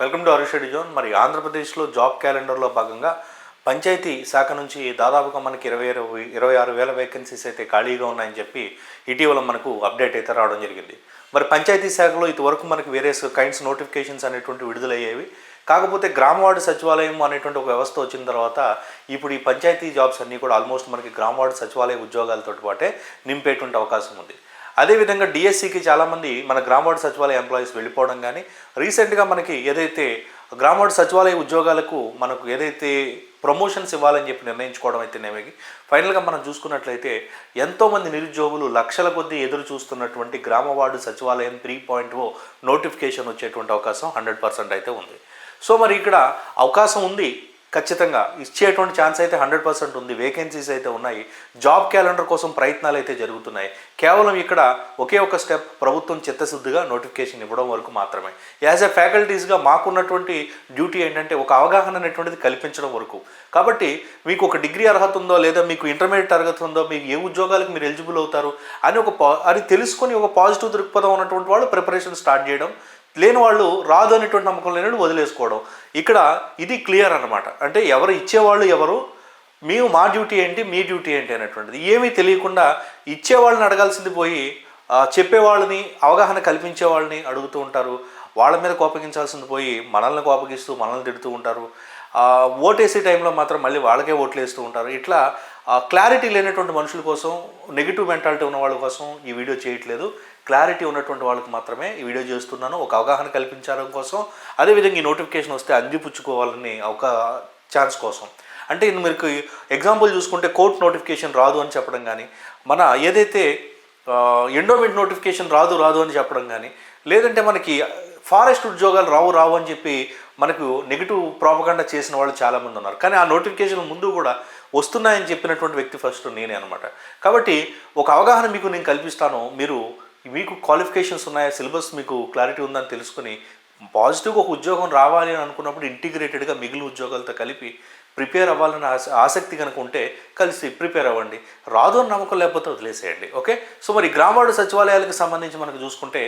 Welcome to అరుషడి zone. మరి ఆంధ్రప్రదేశ్లో job క్యాలెండర్లో భాగంగా పంచాయతీ శాఖ నుంచి దాదాపుగా మనకి ఇరవై ఇరవై ఇరవై ఆరు వేల వేకెన్సీస్ అయితే ఖాళీగా ఉన్నాయని చెప్పి ఇటీవల మనకు అప్డేట్ అయితే రావడం జరిగింది. మరి పంచాయతీ శాఖలో ఇంతవరకు మనకి వేరే కైండ్స్ నోటిఫికేషన్స్ అనేటువంటి విడుదలయ్యేవి. కాకపోతే గ్రామవార్డు సచివాలయం అనేటువంటి ఒక వ్యవస్థ వచ్చిన తర్వాత ఇప్పుడు ఈ పంచాయతీ జాబ్స్ అన్నీ కూడా ఆల్మోస్ట్ మనకి గ్రామవార్డు సచివాలయ ఉద్యోగాలతో పాటే నింపేటువంటి అవకాశం ఉంది. అదేవిధంగా డిఎస్సికి చాలామంది మన గ్రామవార్డు సచివాలయ ఎంప్లాయీస్ వెళ్ళిపోవడం కానీ రీసెంట్గా మనకి ఏదైతే గ్రామవార్డు సచివాలయ ఉద్యోగాలకు మనకు ఏదైతే ప్రమోషన్స్ ఇవ్వాలని చెప్పి నిర్ణయించుకోవడం అయితేనేమి ఫైనల్గా మనం చూసుకున్నట్లయితే ఎంతోమంది నిరుద్యోగులు లక్షల కొద్దీ ఎదురు చూస్తున్నటువంటి గ్రామవార్డు సచివాలయం త్రీ పాయింట్ ఓ నోటిఫికేషన్ వచ్చేటువంటి అవకాశం హండ్రెడ్ పర్సెంట్ అయితే ఉంది. సో మరి ఇక్కడ అవకాశం ఉంది. ఖచ్చితంగా ఇచ్చేటువంటి ఛాన్స్ అయితే హండ్రెడ్ పర్సెంట్ ఉంది. వేకెన్సీస్ అయితే ఉన్నాయి. జాబ్ క్యాలెండర్ కోసం ప్రయత్నాలు అయితే జరుగుతున్నాయి. కేవలం ఇక్కడ ఒకే ఒక స్టెప్ ప్రభుత్వం చిత్తశుద్ధిగా నోటిఫికేషన్ ఇవ్వడం వరకు మాత్రమే. యాజ్ ఎ ఫ్యాకల్టీస్గా మాకున్నటువంటి డ్యూటీ ఏంటంటే ఒక అవగాహన అనేటువంటిది కల్పించడం వరకు. కాబట్టి మీకు ఒక డిగ్రీ అర్హత ఉందో లేదా మీకు ఇంటర్మీడియట్ అర్హత ఉందో మీకు ఏ ఉద్యోగాలకు మీరు ఎలిజిబుల్ అవుతారు అని ఒక పా అది తెలుసుకొని ఒక పాజిటివ్ దృక్పథం ఉన్నటువంటి వాళ్ళు ప్రిపరేషన్ స్టార్ట్ చేయడం లేని వాళ్ళు రాదు అనేటువంటి నమ్మకం లేని వదిలేసుకోవడం. ఇక్కడ ఇది క్లియర్ అన్నమాట. అంటే ఎవరు ఇచ్చేవాళ్ళు ఎవరు? మేము మా డ్యూటీ ఏంటి మీ డ్యూటీ ఏంటి అనేటువంటిది. ఏమీ తెలియకుండా ఇచ్చేవాళ్ళని అడగాల్సింది పోయి చెప్పేవాళ్ళని అవగాహన కల్పించే వాళ్ళని అడుగుతూ ఉంటారు. వాళ్ళ మీద కోపగించాల్సింది పోయి మనల్ని కోపగిస్తూ మనల్ని తిడుతూ ఉంటారు. ఓటేసే టైంలో మాత్రం మళ్ళీ వాళ్ళకే ఓట్లు వేస్తూ ఉంటారు. ఇట్లా క్లారిటీ లేనటువంటి మనుషుల కోసం నెగిటివ్ మెంటాలిటీ ఉన్న వాళ్ళ కోసం ఈ వీడియో చేయట్లేదు. క్లారిటీ ఉన్నటువంటి వాళ్ళకి మాత్రమే ఈ వీడియో చేస్తున్నాను. ఒక అవగాహన కల్పించడం కోసం అదేవిధంగా ఈ నోటిఫికేషన్ వస్తే అందిపుచ్చుకోవాలని ఒక ఛాన్స్ కోసం. అంటే మీకు ఎగ్జాంపుల్ చూసుకుంటే కోర్ట్ నోటిఫికేషన్ రాదు అని చెప్పడం కానీ మన ఏదైతే ఎండోమెంట్ నోటిఫికేషన్ రాదు రాదు అని చెప్పడం కానీ లేదంటే మనకి ఫారెస్ట్ ఉద్యోగాలు రావు రావు అని చెప్పి మనకు నెగిటివ్ ప్రాపగండా చేసిన వాళ్ళు చాలామంది ఉన్నారు. కానీ ఆ నోటిఫికేషన్ ముందు కూడా వస్తున్నాయని చెప్పినటువంటి వ్యక్తి ఫస్ట్ నేనే అనమాట కాబట్టి ఒక అవగాహన మీకు నేను కల్పిస్తాను. మీరు మీకు క్వాలిఫికేషన్స్ ఉన్నాయా? సిలబస్ మీకు క్లారిటీ ఉందని తెలుసుకుని పాజిటివ్గా ఒక ఉద్యోగం రావాలి అని అనుకున్నప్పుడు ఇంటిగ్రేటెడ్గా మిగిలిన ఉద్యోగాలతో కలిపి ప్రిపేర్ అవ్వాలని ఆస ఆసక్తి కనుక ఉంటే కలిసి ప్రిపేర్ అవ్వండి. రాదు అని నమ్మకం లేకపోతే వదిలేసేయండి. ఓకే? సో మరి గ్రామాడు సచివాలయాలకు సంబంధించి మనకు చూసుకుంటే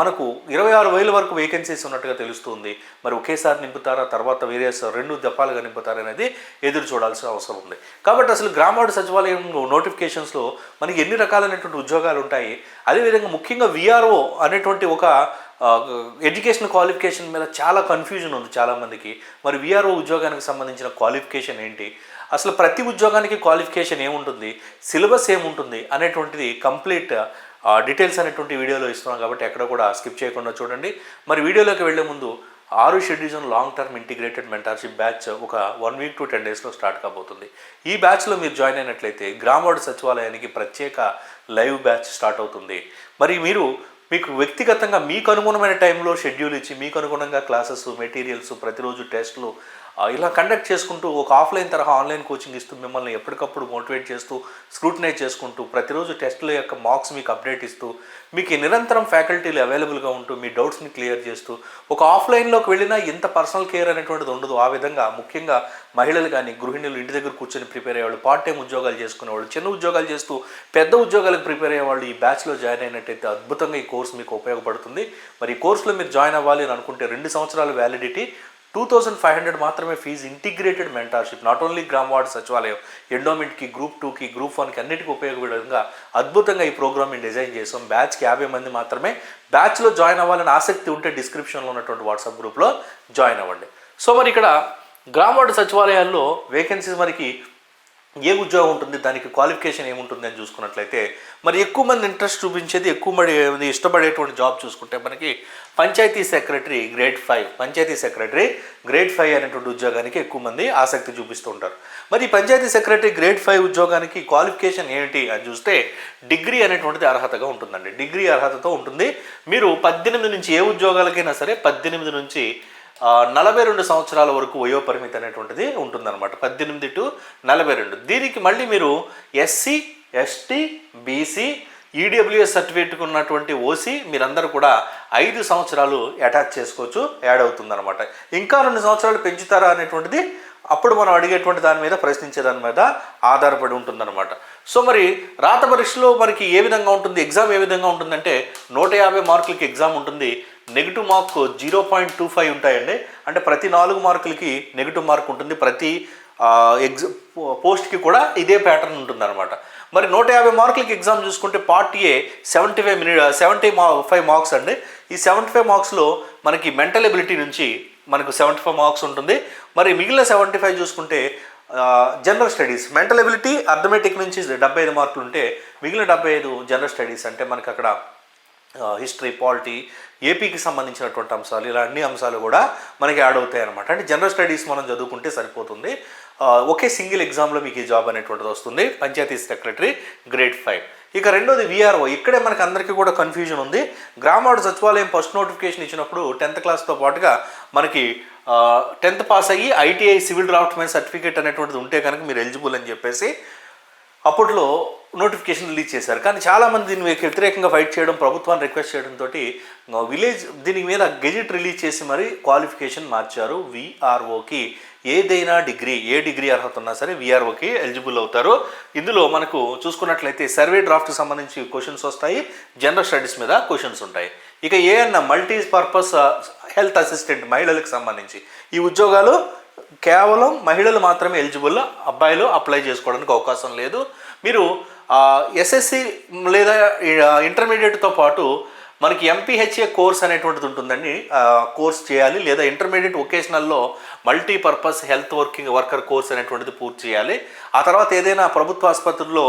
మనకు ఇరవై ఆరు వేల వరకు వేకెన్సీస్ ఉన్నట్టుగా తెలుస్తుంది. మరి ఒకేసారి నింపుతారా? తర్వాత వేరే రెండు దెప్పాలుగా నింపుతారా అనేది ఎదురు చూడాల్సిన అవసరం ఉంది. కాబట్టి అసలు గ్రామాడు సచివాలయం నోటిఫికేషన్స్లో మనకి ఎన్ని రకాలైనటువంటి ఉద్యోగాలు ఉంటాయి? అదేవిధంగా ముఖ్యంగా విఆర్ఓ అనేటువంటి ఒక ఎడ్యుకేషన్ క్వాలిఫికేషన్ మీద చాలా కన్ఫ్యూజన్ ఉంది చాలామందికి. మరి విఆర్ఓ ఉద్యోగానికి సంబంధించిన క్వాలిఫికేషన్ ఏంటి? అసలు ప్రతి ఉద్యోగానికి క్వాలిఫికేషన్ ఏముంటుంది? సిలబస్ ఏముంటుంది? అనేటువంటిది కంప్లీట్ డీటెయిల్స్ అనేటువంటి వీడియోలో ఇస్తున్నాం కాబట్టి ఎక్కడ కూడా స్కిప్ చేయకుండా చూడండి. మరి వీడియోలోకి వెళ్ళే ముందు ఆరు షెడ్యూజన్ long term integrated mentorship batch ఒక వన్ వీక్ టు టెన్ డేస్లో స్టార్ట్ కాబోతుంది. ఈ బ్యాచ్లో మీరు జాయిన్ అయినట్లయితే గ్రామవాడ సచివాలయానికి ప్రత్యేక లైవ్ బ్యాచ్ స్టార్ట్ అవుతుంది. మరి మీరు మీకు వ్యక్తిగతంగా మీకు అనుగుణమైన టైంలో షెడ్యూల్ ఇచ్చి మీకు అనుగుణంగా క్లాసెస్ మెటీరియల్స్ ప్రతిరోజు టెస్ట్లు ఇలా కండక్ట్ చేసుకుంటూ ఒక ఆఫ్లైన్ తరహా ఆన్లైన్ కోచింగ్ ఇస్తూ మిమ్మల్ని ఎప్పటికప్పుడు మోటివేట్ చేస్తూ స్క్రూటినైజ్ చేసుకుంటూ ప్రతిరోజు టెస్టుల యొక్క మార్క్స్ మీకు అప్డేట్ ఇస్తూ మీకు నిరంతరం ఫ్యాకల్టీలు అవైలబుల్గా ఉంటూ మీ డౌట్స్ని క్లియర్ చేస్తూ ఒక ఆఫ్లైన్లోకి వెళ్ళినా ఇంత పర్సనల్ కేర్ అనేటువంటిది ఉండదు. ఆ విధంగా ముఖ్యంగా మహిళలు కానీ గృహిణులు ఇంటి దగ్గర కూర్చొని ప్రిపేర్ అయ్యేవాళ్ళు పార్ట్ టైం ఉద్యోగాలు చేసుకునేవాళ్ళు చిన్న ఉద్యోగాలు చేస్తూ పెద్ద ఉద్యోగాలకు ప్రిపేర్ అయ్యేవాళ్ళు ఈ బ్యాచ్లో జాయిన్ అయినట్టయితే అద్భుతంగా ఈ కోర్స్ మీకు ఉపయోగపడుతుంది. మరి ఈ కోర్సులో మీరు జాయిన్ అవ్వాలి అని అనుకుంటే రెండు సంవత్సరాల validity two thousand five hundred మాత్రమే fee integrated mentorship not only Grama ward Sachivalayam ఎండోమెంట్కి group టూకి గ్రూప్ వన్కి అన్నిటికీ ఉపయోగపడే విధంగా అద్భుతంగా ఈ ప్రోగ్రామ్ని డిజైన్ చేసాం బ్యాచ్కి యాభై మంది మాత్రమే. బ్యాచ్లో జాయిన్ అవ్వాలని ఆసక్తి ఉంటే డిస్క్రిప్షన్లో ఉన్నటువంటి వాట్సాప్ గ్రూప్లో జాయిన్ అవ్వండి. సో మరి ఇక్కడ గ్రామ వార్డు సచివాలయాల్లో వేకెన్సీస్ మనకి ఏ ఉద్యోగం ఉంటుంది దానికి క్వాలిఫికేషన్ ఏముంటుంది అని చూసుకున్నట్లయితే మరి ఎక్కువ మంది ఇంట్రెస్ట్ చూపించేది ఎక్కువ మంది ఇష్టపడేటువంటి జాబ్ చూసుకుంటే మనకి panchayat secretary grade five panchayat secretary grade five అనేటువంటి ఉద్యోగానికి ఎక్కువ మంది ఆసక్తి చూపిస్తూ ఉంటారు. మరి పంచాయతీ సెక్రటరీ గ్రేడ్ ఫైవ్ ఉద్యోగానికి క్వాలిఫికేషన్ ఏంటి అని చూస్తే డిగ్రీ అనేటువంటిది అర్హతగా ఉంటుందండి. డిగ్రీ అర్హతతో ఉంటుంది. మీరు పద్దెనిమిది నుంచి ఏ ఉద్యోగాలకైనా సరే పద్దెనిమిది నుంచి నలభై రెండు సంవత్సరాల వరకు వయో పరిమితి అనేటువంటిది ఉంటుందన్నమాట. పద్దెనిమిది టు నలభై రెండు. దీనికి మళ్ళీ మీరు ఎస్సీ ఎస్టీ బీసీ ఈడబ్ల్యూఎస్ సర్టిఫికేట్కి ఉన్నటువంటి ఓసీ మీరందరూ కూడా ఐదు సంవత్సరాలు అటాచ్ చేసుకోవచ్చు యాడ్ అవుతుందన్నమాట. ఇంకా రెండు సంవత్సరాలు పెంచుతారా అనేటువంటిది అప్పుడు మనం అడిగేటువంటి దాని మీద ప్రశ్నించే దాని మీద ఆధారపడి ఉంటుందన్నమాట. సో మరి రాత పరీక్షలో మనకి ఏ విధంగా ఉంటుంది? ఎగ్జామ్ ఏ విధంగా ఉంటుందంటే నూట యాభై మార్కులకి ఎగ్జామ్ ఉంటుంది. Negative mark zero point two five ఉంటాయండి. అంటే ప్రతి నాలుగు మార్కులకి నెగిటివ్ మార్క్ ఉంటుంది. ప్రతి ఎగ్జా పోస్ట్కి కూడా ఇదే ప్యాటర్న్ ఉంటుంది అనమాట మరి నూట యాభై మార్కులకి ఎగ్జామ్ చూసుకుంటే part A seventy five minute seventy మా ఫైవ్ మార్క్స్ అండి. ఈ సెవెంటీ ఫైవ్ మార్క్స్లో మనకి మెంటల్ ఎబిలిటీ నుంచి మనకు సెవెంటీ ఫైవ్ మార్క్స్ ఉంటుంది. మరి మిగిలిన సెవెంటీ ఫైవ్ చూసుకుంటే general studies. Mental ability arithmetic నుంచి డెబ్బై ఐదు మార్కులు ఉంటే మిగిలిన డెబ్బై ఐదు జనరల్ స్టడీస్ అంటే మనకి అక్కడ హిస్టరీ పాలిటీ ఏపీకి సంబంధించినటువంటి అంశాలు ఇలా అన్ని అంశాలు కూడా మనకి యాడ్ అవుతాయి అనమాట అంటే జనరల్ స్టడీస్ మనం చదువుకుంటే సరిపోతుంది. ఒకే సింగిల్ ఎగ్జామ్లో మీకు ఈ జాబ్ అనేటువంటిది వస్తుంది. పంచాయతీ సెక్రటరీ గ్రేడ్ ఫైవ్ ఇక రెండోది విఆర్ఓ ఇక్కడే మనకి అందరికీ కూడా కన్ఫ్యూజన్ ఉంది. గ్రామాడు సచివాలయం ఫస్ట్ నోటిఫికేషన్ ఇచ్చినప్పుడు టెన్త్ క్లాస్తో పాటుగా మనకి టెన్త్ పాస్ అయ్యి ఐటీఐ సివిల్ డ్రాఫ్ట్మెన్ సర్టిఫికేట్ అనేటువంటిది ఉంటే కనుక మీరు ఎలిజిబుల్ అని చెప్పేసి అప్పట్లో నోటిఫికేషన్ రిలీజ్ చేశారు. కానీ చాలామంది దీని వ్యతిరేకంగా ఫైట్ చేయడం ప్రభుత్వాన్ని రిక్వెస్ట్ చేయడంతో విలేజ్ దీని మీద గెజిట్ రిలీజ్ చేసి మరి క్వాలిఫికేషన్ మార్చారు విఆర్ఓకి ఏదైనా డిగ్రీ ఏ డిగ్రీ అర్హత ఉన్నా సరే విఆర్ఓకి ఎలిజిబుల్ అవుతారు. ఇందులో మనకు చూసుకున్నట్లయితే సర్వే డ్రాఫ్ట్ సంబంధించి క్వశ్చన్స్ వస్తాయి. జనరల్ స్టడీస్ మీద క్వశ్చన్స్ ఉంటాయి. ఇక ఏ అన్న మల్టీ పర్పస్ హెల్త్ అసిస్టెంట్ మహిళలకు సంబంధించి. ఈ ఉద్యోగాలు కేవలం మహిళలు మాత్రమే ఎలిజిబుల్ అబ్బాయిలు అప్లై చేసుకోవడానికి అవకాశం లేదు. మీరు ఎస్ఎస్సి లేదా ఇంటర్మీడియట్తో పాటు మనకి ఎంపీహెచ్ఏ కోర్స్ అనేటువంటిది ఉంటుందండి. కోర్స్ చేయాలి లేదా intermediate ఒకేషనల్లో multipurpose health working worker course అనేటువంటిది పూర్తి చేయాలి. ఆ తర్వాత ఏదైనా ప్రభుత్వ ఆసుపత్రుల్లో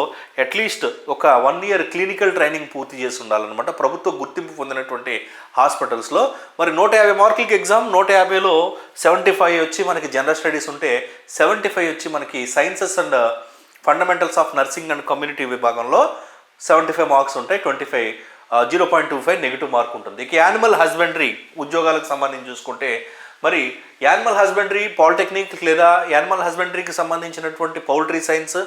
అట్లీస్ట్ ఒక వన్ ఇయర్ క్లినికల్ ట్రైనింగ్ పూర్తి చేసి ఉండాలన్నమాట. ప్రభుత్వ గుర్తింపు పొందినటువంటి హాస్పిటల్స్లో మరి నూట యాభై మార్కులకి ఎగ్జామ్ నూట యాభైలో సెవెంటీ ఫైవ్ వచ్చి మనకి జనరల్ స్టడీస్ ఉంటే సెవెంటీ ఫైవ్ వచ్చి మనకి sciences and fundamentals of nursing and community విభాగంలో సెవెంటీ ఫైవ్ మార్క్స్ ఉంటాయి twenty five zero point two five negative mark ఉంటుంది. ఇక యానిమల్ హస్బెండరీ ఉద్యోగాలకు సంబంధించి చూసుకుంటే మరి యానిమల్ హస్బెండరీ పాలిటెక్నిక్ లేదా యానిమల్ హస్బెండరీకి సంబంధించినటువంటి పౌల్ట్రీ సైన్స్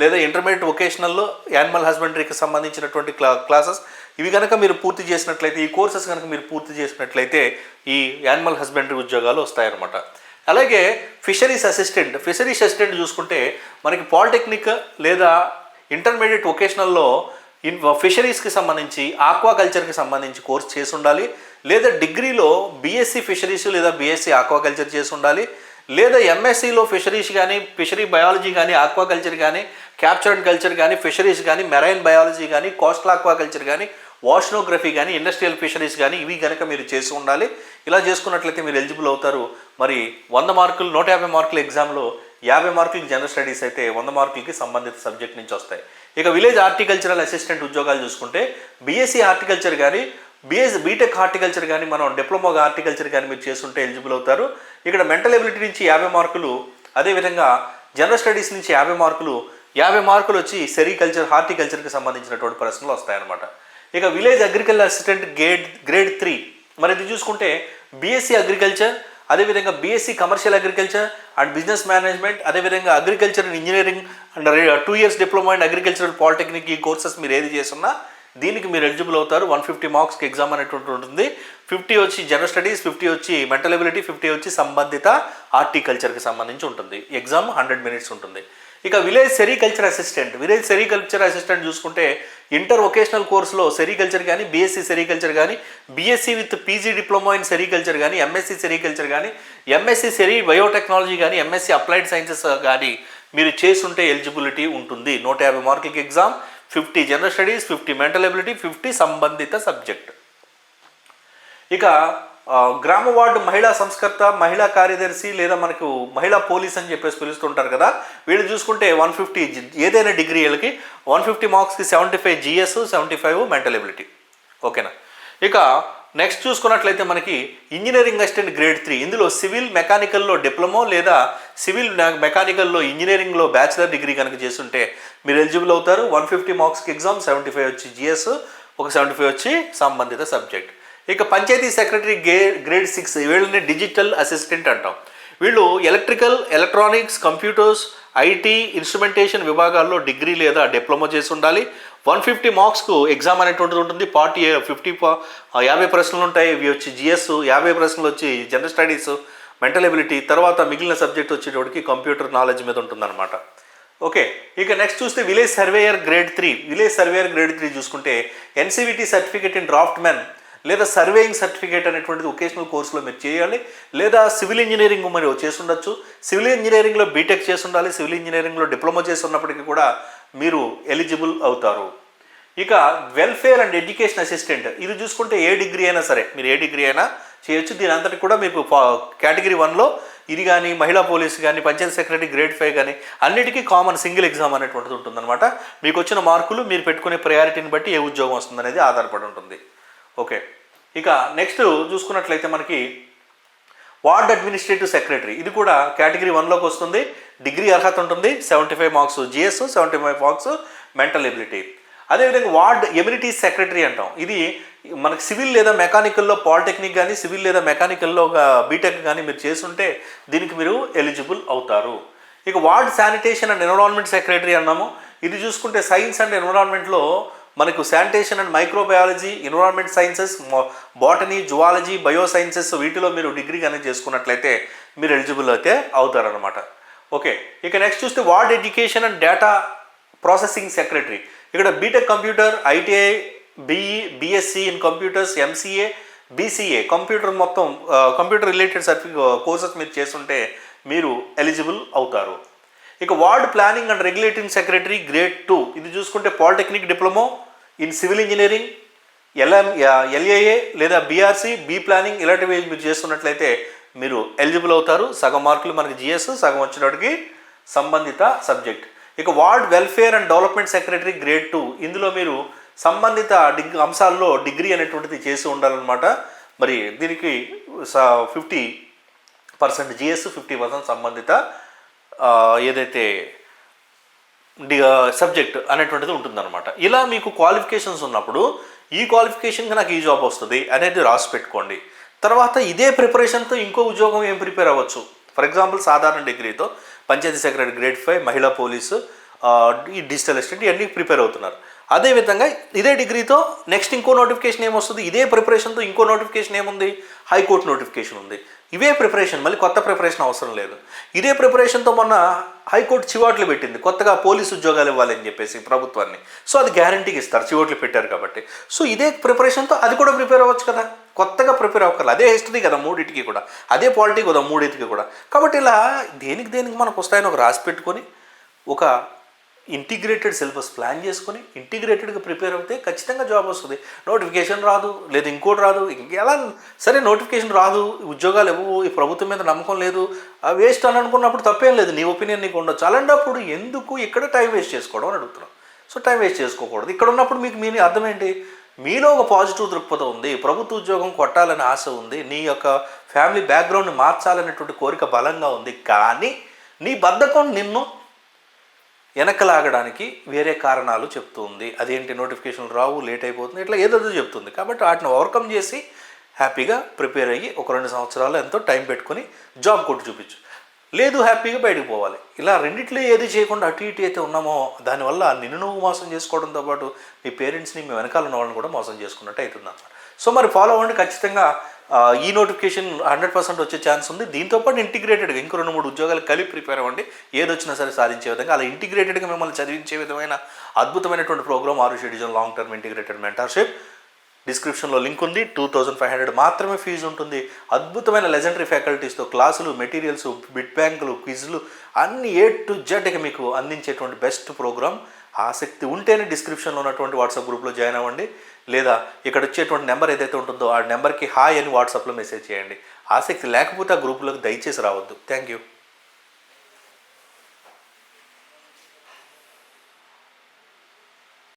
లేదా ఇంటర్మీడియట్ వొకేషనల్ యానిమల్ హస్బెండరీకి సంబంధించినటువంటి క్లా క్లాసెస్ ఇవి కనుక మీరు పూర్తి చేసినట్లయితే ఈ కోర్సెస్ కనుక మీరు పూర్తి చేసినట్లయితే ఈ యానిమల్ హస్బెండరీ ఉద్యోగాలు వస్తాయన్నమాట. అలాగే ఫిషరీస్ అసిస్టెంట్ ఫిషరీస్ అసిస్టెంట్ చూసుకుంటే మనకి పాలిటెక్నిక్ లేదా ఇంటర్మీడియట్ వొకేషనల్లో ఇన్ ఫిషరీస్కి సంబంధించి ఆక్వాకల్చర్కి సంబంధించి కోర్స్ చేసి ఉండాలి లేదా డిగ్రీలో బీఎస్సీ ఫిషరీస్ లేదా బీఎస్సీ ఆక్వాకల్చర్ చేసి ఉండాలి లేదా ఎంఎస్సీలో ఫిషరీస్ కానీ ఫిషరీ బయాలజీ కానీ ఆక్వాకల్చర్ కానీ క్యాప్చర్ అండ్ కల్చర్ కానీ ఫిషరీస్ కానీ మెరైన్ బయాలజీ కానీ కోస్టల్ ఆక్వాకల్చర్ కానీ వాషనోగ్రఫీ కానీ ఇండస్ట్రియల్ ఫిషరీస్ కానీ ఇవి కనుక మీరు చేసి ఉండాలి. ఇలా చేసుకున్నట్లయితే మీరు ఎలిజిబుల్ అవుతారు. మరి వంద మార్కులు నూట యాభై మార్కుల ఎగ్జామ్లో యాభై మార్కులు జనరల్ స్టడీస్ అయితే వంద మార్కులకి సంబంధిత సబ్జెక్ట్ నుంచి వస్తాయి. ఇక విలేజ్ హార్టికల్చరల్ అసిస్టెంట్ ఉద్యోగాలు చూసుకుంటే బీఎస్సీ హార్టికల్చర్ కానీ బీఎస్ బీటెక్ హార్టికల్చర్ కానీ మనం డిప్లొమా హార్టికల్చర్ కానీ మీరు చేస్తుంటే ఎలిజిబుల్ అవుతారు. ఇక్కడ మెంటల్ ఎబిలిటీ నుంచి యాభై మార్కులు అదేవిధంగా జనరల్ స్టడీస్ నుంచి యాభై మార్కులు యాభై మార్కులు వచ్చి సెరికల్చర్ హార్టికల్చర్కి సంబంధించినటువంటి ప్రశ్నలు వస్తాయన్నమాట. ఇక village agriculture assistant grade grade three మరి ఇది చూసుకుంటే బీఎస్సీ అగ్రికల్చర్ అదేవిధంగా BSc commercial agriculture and business management అదేవిధంగా agriculture and engineering and two years diploma and agricultural polytechnic ఈ కోర్సెస్ మీరు ఏది చేస్తున్నా దీనికి మీరు ఎలిజిబుల్ అవుతారు. వన్ ఫిఫ్టీ మార్క్స్కి ఎగ్జామ్ అనేటువంటి ఉంటుంది. ఫిఫ్టీ వచ్చి జనరల్ స్టడీస్ ఫిఫ్టీ వచ్చి మెంటల్ ఎబిలిటీ ఫిఫ్టీ వచ్చి సంబంధిత హార్టికల్చర్కి సంబంధించి ఉంటుంది. ఎగ్జామ్ హండ్రెడ్ మినిట్స్ ఉంటుంది. ఇక village sericulture assistant village sericulture assistant చూసుకుంటే ఇంటర్ వొకేషనల్ కోర్సులో సెరికల్చర్ కానీ బీఎస్సీ సెరికల్చర్ కానీ BSc with PG diploma in sericulture కానీ ఎంఎస్సీ సెరికల్చర్ కానీ ఎంఎస్సీ సెరీ బయోటెక్నాలజీ కానీ ఎంఎస్సీ అప్లైడ్ సైన్సెస్ కానీ మీరు చేసుంటే ఎలిజిబిలిటీ ఉంటుంది. నూట యాభై మార్కులకి exam fifty general studies fifty mental ability fifty సంబంధిత సబ్జెక్ట్. ఇక గ్రామ వార్డు మహిళా సంస్కర్త మహిళా కార్యదర్శి లేదా మనకు మహిళా పోలీస్ అని చెప్పేసి పిలుస్తుంటారు కదా వీళ్ళు చూసుకుంటే వన్ ఫిఫ్టీ ఏదైనా డిగ్రీ వీళ్ళకి వన్ ఫిఫ్టీ మార్క్స్కి seventy five GS seventy five mental ability. ఓకేనా? ఇక నెక్స్ట్ చూసుకున్నట్లయితే మనకి ఇంజనీరింగ్ అసిస్టెంట్ గ్రేడ్ త్రీ. ఇందులో సివిల్ మెకానికల్లో డిప్లొమో లేదా సివిల్ మెకానికల్లో ఇంజనీరింగ్లో బ్యాచిలర్ డిగ్రీ కనుక చేస్తుంటే మీరు ఎలిజిబుల్ అవుతారు. వన్ ఫిఫ్టీ మార్క్స్కి ఎగ్జామ్ సెవెంటీ ఫైవ్ వచ్చి జిఎస్ ఒక సెవెంటీ ఫైవ్ వచ్చి సంబంధిత సబ్జెక్ట్. ఇక పంచాయతీ సెక్రటరీ గే గ్రేడ్ సిక్స్ వీళ్ళని డిజిటల్ అసిస్టెంట్ అంటాం. వీళ్ళు electrical electronics computers IT instrumentation విభాగాల్లో డిగ్రీ లేదా డిప్లొమా చేసి ఉండాలి. వన్ ఫిఫ్టీ మార్క్స్కు ఎగ్జామ్ అనేటువంటిది ఉంటుంది. పార్టీ ఫిఫ్టీ యాభై ప్రశ్నలు ఉంటాయి. ఇవి వచ్చి జిఎస్ యాభై ప్రశ్నలు వచ్చి జనరల్ స్టడీస్ మెంటల్ ఎబిలిటీ తర్వాత మిగిలిన సబ్జెక్ట్ వచ్చేటప్పటికి కంప్యూటర్ నాలెడ్జ్ మీద ఉంటుందన్నమాట. ఓకే ఇక నెక్స్ట్ చూస్తే village surveyor grade three. Village surveyor grade three చూసుకుంటే NCVT certificate in draft men లేదా సర్వేయింగ్ సర్టిఫికేట్ అనేటువంటిది ఒకేషనల్ కోర్సులో మీరు చేయాలి లేదా సివిల్ ఇంజనీరింగ్ మీరు చేసి సివిల్ ఇంజనీరింగ్లో బీటెక్ చేసి ఉండాలి సివిల్ ఇంజనీరింగ్లో డిప్లొమా చేసి ఉన్నప్పటికీ కూడా మీరు ఎలిజిబుల్ అవుతారు. ఇక వెల్ఫేర్ అండ్ ఎడ్యుకేషన్ అసిస్టెంట్ ఇది చూసుకుంటే ఏ డిగ్రీ అయినా సరే మీరు ఏ డిగ్రీ అయినా చేయొచ్చు. దీని అంతటి కూడా మీకు కేటగిరీ వన్లో ఇది కానీ మహిళా పోలీస్ కానీ పంచాయతీ సెక్రటరీ గ్రేడ్ ఫైవ్ కానీ అన్నిటికీ కామన్ సింగిల్ ఎగ్జామ్ అనేటువంటిది ఉంటుందన్నమాట. మీకు వచ్చిన మార్కులు మీరు పెట్టుకునే ప్రయారిటీని బట్టి ఏ ఉద్యోగం వస్తుందనేది ఆధారపడి ఉంటుంది. ఓకే. ఇక నెక్స్ట్ చూసుకున్నట్లయితే మనకి వార్డ్ అడ్మినిస్ట్రేటివ్ సెక్రటరీ. ఇది కూడా కేటగిరీ వన్లోకి వస్తుంది. డిగ్రీ అర్హత ఉంటుంది. Seventy five marks GS seventy five marks mental ability. అదేవిధంగా వార్డ్ ఎమ్యూనిటీస్ సెక్రటరీ అంటాం. ఇది మనకి సివిల్ లేదా మెకానికల్లో పాలిటెక్నిక్ కానీ సివిల్ లేదా మెకానికల్లో బీటెక్ కానీ మీరు చేస్తుంటే దీనికి మీరు ఎలిజిబుల్ అవుతారు. ఇక ward sanitation and environment secretary అన్నాము. ఇది చూసుకుంటే సైన్స్ అండ్ ఎన్విరాన్మెంట్లో మనకు sanitation and microbiology environment sciences botany zoology bio sciences వీటిలో మీరు డిగ్రీ కానీ చేసుకున్నట్లయితే మీరు ఎలిజిబుల్ అయితే అవుతారనమాట ఓకే ఇక నెక్స్ట్ చూస్తే ward education and data processing secretary. ఇక్కడ BTech computer ITI BE BSc in computers MCA BCA computer మొత్తం కంప్యూటర్ రిలేటెడ్ సర్టిఫికే కోర్సెస్ మీరు చేస్తుంటే మీరు ఎలిజిబుల్ అవుతారు. ఇక ward planning and regulating secretary grade two. ఇది చూసుకుంటే polytechnic diploma in civil engineering LM LAA లేదా బీఆర్సీ బీ ప్లానింగ్ ఇలాంటివి మీరు చేస్తున్నట్లయితే మీరు ఎలిజిబుల్ అవుతారు. సగం మార్కులు మనకి జిఎస్ సగం వచ్చినప్పటికి సంబంధిత సబ్జెక్ట్. ఇక ward welfare and development secretary grade two. ఇందులో మీరు సంబంధిత డిగ్ అంశాల్లో డిగ్రీ అనేటువంటిది చేసి ఉండాలన్నమాట. మరి దీనికి fifty percent GS fifty percent సంబంధిత ఏదైతే సబ్జెక్ట్ అనేటువంటిది ఉంటుందన్నమాట. ఇలా మీకు క్వాలిఫికేషన్స్ ఉన్నప్పుడు ఈ క్వాలిఫికేషన్కి నాకు ఈ జాబ్ వస్తుంది అనేది రాసి పెట్టుకోండి. తర్వాత ఇదే ప్రిపరేషన్తో ఇంకో ఉద్యోగం ఏం ప్రిపేర్ అవ్వచ్చు? ఫర్ ఎగ్జాంపుల్ సాధారణ డిగ్రీతో పంచాయతీ సెక్రటరీ గ్రేడ్ ఫైవ్ మహిళా పోలీసు ఈ డిజిటల్ అసిస్టెంట్ ఇవన్నీ ప్రిపేర్ అవుతున్నారు. అదేవిధంగా ఇదే డిగ్రీతో నెక్స్ట్ ఇంకో నోటిఫికేషన్ ఏమొస్తుంది ఇదే ప్రిపరేషన్తో ఇంకో నోటిఫికేషన్ ఏముంది? హైకోర్టు నోటిఫికేషన్ ఉంది. ఇవే ప్రిపరేషన్ మళ్ళీ కొత్త ప్రిపరేషన్ అవసరం లేదు. ఇదే ప్రిపరేషన్తో మొన్న హైకోర్టు చివాట్లు పెట్టింది. కొత్తగా పోలీసు ఉద్యోగాలు ఇవ్వాలని చెప్పేసి ప్రభుత్వాన్ని. సో అది గ్యారంటీకి ఇస్తారు. చివాట్లు పెట్టారు కాబట్టి. సో ఇదే ప్రిపరేషన్తో అది కూడా ప్రిపేర్ అవ్వచ్చు కదా? కొత్తగా ప్రిపేర్ అవ్వకర్లేదు అదే హిస్టరీ కదా మూడింటికి కూడా. అదే పాలిటీ కదా మూడింటికి కూడా. కాబట్టి ఇలా దేనికి దేనికి మనకు వస్తాయని ఒక రాసి పెట్టుకొని ఒక ఇంటిగ్రేటెడ్ సిలబస్ ప్లాన్ చేసుకొని ఇంటిగ్రేటెడ్గా ప్రిపేర్ అవుతే ఖచ్చితంగా జాబ్ వస్తుంది. నోటిఫికేషన్ రాదు లేదు ఇంకోటి రాదు ఎలా సరే నోటిఫికేషన్ రాదు ఉద్యోగాలు ఇవ్వవు ఈ ప్రభుత్వం మీద నమ్మకం లేదు వేస్ట్ అని అనుకున్నప్పుడు తప్పేం లేదు నీ ఒపీనియన్ నీకు ఉండొచ్చు. అలాంటప్పుడు ఎందుకు ఇక్కడ టైం వేస్ట్ చేసుకోవడం అని అడుగుతున్నాం. సో టైం వేస్ట్ చేసుకోకూడదు. ఇక్కడ ఉన్నప్పుడు మీకు మీ అర్థం ఏంటి? మీలో ఒక పాజిటివ్ దృక్పథం ఉంది ప్రభుత్వ ఉద్యోగం కొట్టాలని ఆశ ఉంది నీ యొక్క ఫ్యామిలీ బ్యాక్గ్రౌండ్ని మార్చాలనేటువంటి కోరిక బలంగా ఉంది కానీ నీ బద్ధకం నిన్ను వెనకలాగడానికి వేరే కారణాలు చెప్తుంది. అదేంటి నోటిఫికేషన్లు రావు లేట్ అయిపోతుంది ఇట్లా ఏదో చెప్తుంది. కాబట్టి వాటిని ఓవర్కమ్ చేసి హ్యాపీగా ప్రిపేర్ అయ్యి ఒక రెండు సంవత్సరాలు ఎంతో టైం పెట్టుకొని జాబ్ కొట్టి చూపించు. లేదు హ్యాపీగా బయటకు పోవాలి. ఇలా రెండిట్లో ఏది చేయకుండా అటు ఇటు అయితే ఉన్నామో దానివల్ల నిన్ను నువ్వు మోసం చేసుకోవడంతో పాటు మీ పేరెంట్స్ని మీ వెనకాల ఉన్న వాళ్ళని కూడా మోసం చేసుకున్నట్టు అవుతుంది అన్నమాట. సో మరి ఫాలో అవ్వండి. ఖచ్చితంగా ఈ నోటిఫికేషన్ హండ్రెడ్ పర్సెంట్ వచ్చే ఛాన్స్ ఉంది. దీంతోపాటు ఇంటిగ్రేటెడ్గా ఇంకో రెండు మూడు ఉద్యోగాలు కలిపి ప్రిపేర్ అవ్వండి. ఏది వచ్చినా సరే సాధించే విధంగా అలా ఇంటిగ్రేటెడ్గా మిమ్మల్ని చదివించే విధమైన అద్భుతమైనటువంటి ప్రోగ్రామ్ ఆరు షెడ్యూజన్ లాంగ్ టర్మ్ ఇంటిగ్రేటెడ్ మెంటర్షిప్ డిస్క్రిప్షన్లో లింక్ ఉంది. టూ థౌజండ్ ఫైవ్ హండ్రెడ్ మాత్రమే ఫీజు ఉంటుంది. అద్భుతమైన లెజెండరీ ఫ్యాకల్టీస్తో క్లాసులు మెటీరియల్స్ బిట్ బ్యాంకులు క్విజ్లు అన్ని ఏ టు జెడ్ ఇక మీకు అందించేటువంటి బెస్ట్ ప్రోగ్రామ్ ఆసక్తి ఉంటేనే డిస్క్రిప్షన్లో ఉన్నటువంటి వాట్సాప్ గ్రూప్లో జాయిన్ అవ్వండి. లేదా ఇక్కడ వచ్చేటువంటి నెంబర్ ఏదైతే ఉంటుందో ఆ నెంబర్కి హాయ్ అని వాట్సాప్లో మెసేజ్ చేయండి. ఆసక్తి లేకపోతే ఆ గ్రూపులోకి దయచేసి రావద్దు. Thank you.